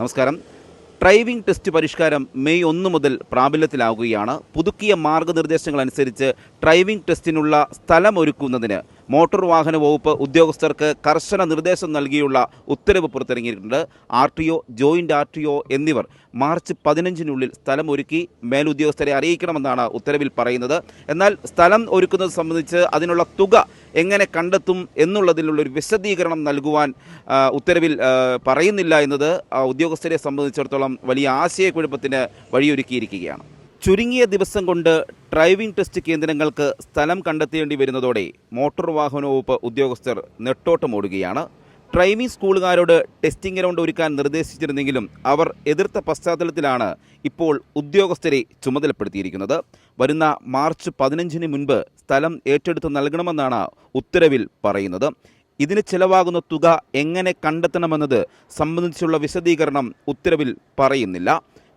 നമസ്കാരം. Driving test പരിഷ്കാരം May ഒന്ന് മുതൽ പ്രാബല്യത്തിലാവുകയാണ്. പുതുക്കിയ മാർഗനിർദ്ദേശങ്ങൾ അനുസരിച്ച് ഡ്രൈവിംഗ് ടെസ്റ്റിനുള്ള സ്ഥലമൊരുക്കുന്നതിന് മോട്ടോർ വാഹന വകുപ്പ് ഉദ്യോഗസ്ഥർക്ക് കർശന നിർദ്ദേശം നൽകിയുള്ള ഉത്തരവ് പുറത്തിറങ്ങിയിട്ടുണ്ട്. R T O joint R T O എന്നിവർ മാർച്ച് പതിനഞ്ചിനുള്ളിൽ സ്ഥലം ഒരുക്കി മേലുദ്യോഗസ്ഥരെ അറിയിക്കണമെന്നാണ് ഉത്തരവിൽ പറയുന്നത്. എന്നാൽ സ്ഥലം ഒരുക്കുന്നത് സംബന്ധിച്ച് അതിനുള്ള തുക എങ്ങനെ കണ്ടെത്തും എന്നുള്ളതിലുള്ള ഒരു വിശദീകരണം നൽകുവാൻ ഉത്തരവിൽ പറയുന്നില്ല എന്നത് ഉദ്യോഗസ്ഥരെ സംബന്ധിച്ചിടത്തോളം വലിയ ആശയക്കുഴപ്പത്തിന് വഴിയൊരുക്കിയിരിക്കുകയാണ്. ചുരുങ്ങിയ ദിവസം കൊണ്ട് ഡ്രൈവിംഗ് ടെസ്റ്റ് കേന്ദ്രങ്ങൾക്ക് സ്ഥലം കണ്ടെത്തേണ്ടി വരുന്നതോടെ മോട്ടോർ വാഹന വകുപ്പ് ഉദ്യോഗസ്ഥർ നെട്ടോട്ടമോടുകയാണ് ഡ്രൈവിംഗ് സ്കൂളുകാരോട് ടെസ്റ്റിംഗ് ഗ്രൗണ്ട് ഒരുക്കാൻ നിർദ്ദേശിച്ചിരുന്നെങ്കിലും അവർ എതിർത്ത പശ്ചാത്തലത്തിലാണ് ഇപ്പോൾ ഉദ്യോഗസ്ഥരെ ചുമതലപ്പെടുത്തിയിരിക്കുന്നത്. വരുന്ന മാർച്ച് പതിനഞ്ചിന് മുൻപ് സ്ഥലം ഏറ്റെടുത്ത് നൽകണമെന്നാണ് ഉത്തരവിൽ പറയുന്നത്. ഇതിന് ചെലവാകുന്ന തുക എങ്ങനെ കണ്ടെത്തണമെന്നത് സംബന്ധിച്ചുള്ള വിശദീകരണം ഉത്തരവിൽ പറയുന്നില്ല.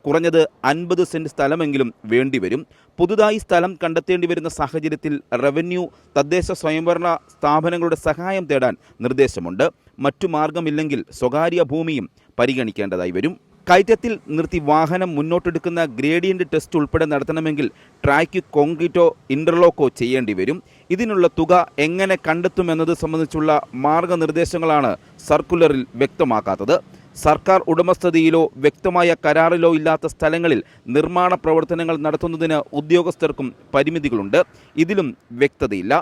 കുറഞ്ഞത് അൻപത് സെന്റ് സ്ഥലമെങ്കിലും വേണ്ടിവരും. പുതുതായി സ്ഥലം കണ്ടെത്തേണ്ടി വരുന്ന സാഹചര്യത്തിൽ റവന്യൂ തദ്ദേശ സ്വയംഭരണ സ്ഥാപനങ്ങളുടെ സഹായം തേടാൻ നിർദ്ദേശമുണ്ട്. മറ്റു മാർഗമില്ലെങ്കിൽ സ്വകാര്യ ഭൂമിയും പരിഗണിക്കേണ്ടതായി വരും. കയറ്റത്തിൽ നിർത്തി വാഹനം മുന്നോട്ടെടുക്കുന്ന ഗ്രേഡിയന്റ് ടെസ്റ്റ് ഉൾപ്പെടെ നടത്തണമെങ്കിൽ ട്രാക്ക് കോൺക്രീറ്റോ ഇന്റർലോക്കോ ചെയ്യേണ്ടി വരും. ഇതിനുള്ള തുക എങ്ങനെ കണ്ടെത്തുമെന്നത് സംബന്ധിച്ചുള്ള മാർഗനിർദ്ദേശങ്ങളാണ് സർക്കുലറിൽ വ്യക്തമാക്കാത്തത്. സർക്കാർ ഉടമസ്ഥതയിലോ വ്യക്തമായ കരാറിലോ ഇല്ലാത്ത സ്ഥലങ്ങളിൽ നിർമ്മാണ പ്രവർത്തനങ്ങൾ നടത്തുന്നതിന് ഉദ്യോഗസ്ഥർക്കും പരിമിതികളുണ്ട്. ഇതിലും വ്യക്തതയില്ല.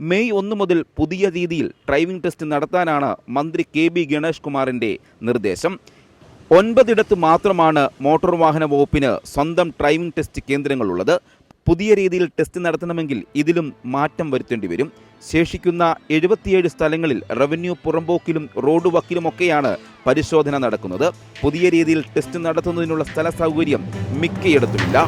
മെയ് ഒന്ന് മുതൽ പുതിയ രീതിയിൽ ഡ്രൈവിംഗ് ടെസ്റ്റ് നടത്താനാണ് മന്ത്രി കെ ബി ഗണേഷ് കുമാറിന്റെ നിർദ്ദേശം. ഒൻപതിടത്ത് മാത്രമാണ് മോട്ടോർ വാഹന വകുപ്പിന് സ്വന്തം ഡ്രൈവിംഗ് ടെസ്റ്റ് കേന്ദ്രങ്ങളുള്ളത്. പുതിയ രീതിയിൽ ടെസ്റ്റ് നടത്തണമെങ്കിൽ ഇതിലും മാറ്റം വരുത്തേണ്ടി വരും. ശേഷിക്കുന്ന എഴുപത്തിയേഴ് സ്ഥലങ്ങളിൽ റവന്യൂ പുറമ്പോക്കിലും റോഡ് വക്കിലുമൊക്കെയാണ് പരിശോധന നടക്കുന്നത്. പുതിയ രീതിയിൽ ടെസ്റ്റ് നടത്തുന്നതിനുള്ള സ്ഥല സൗകര്യം മിക്കയിടത്തുമില്ല.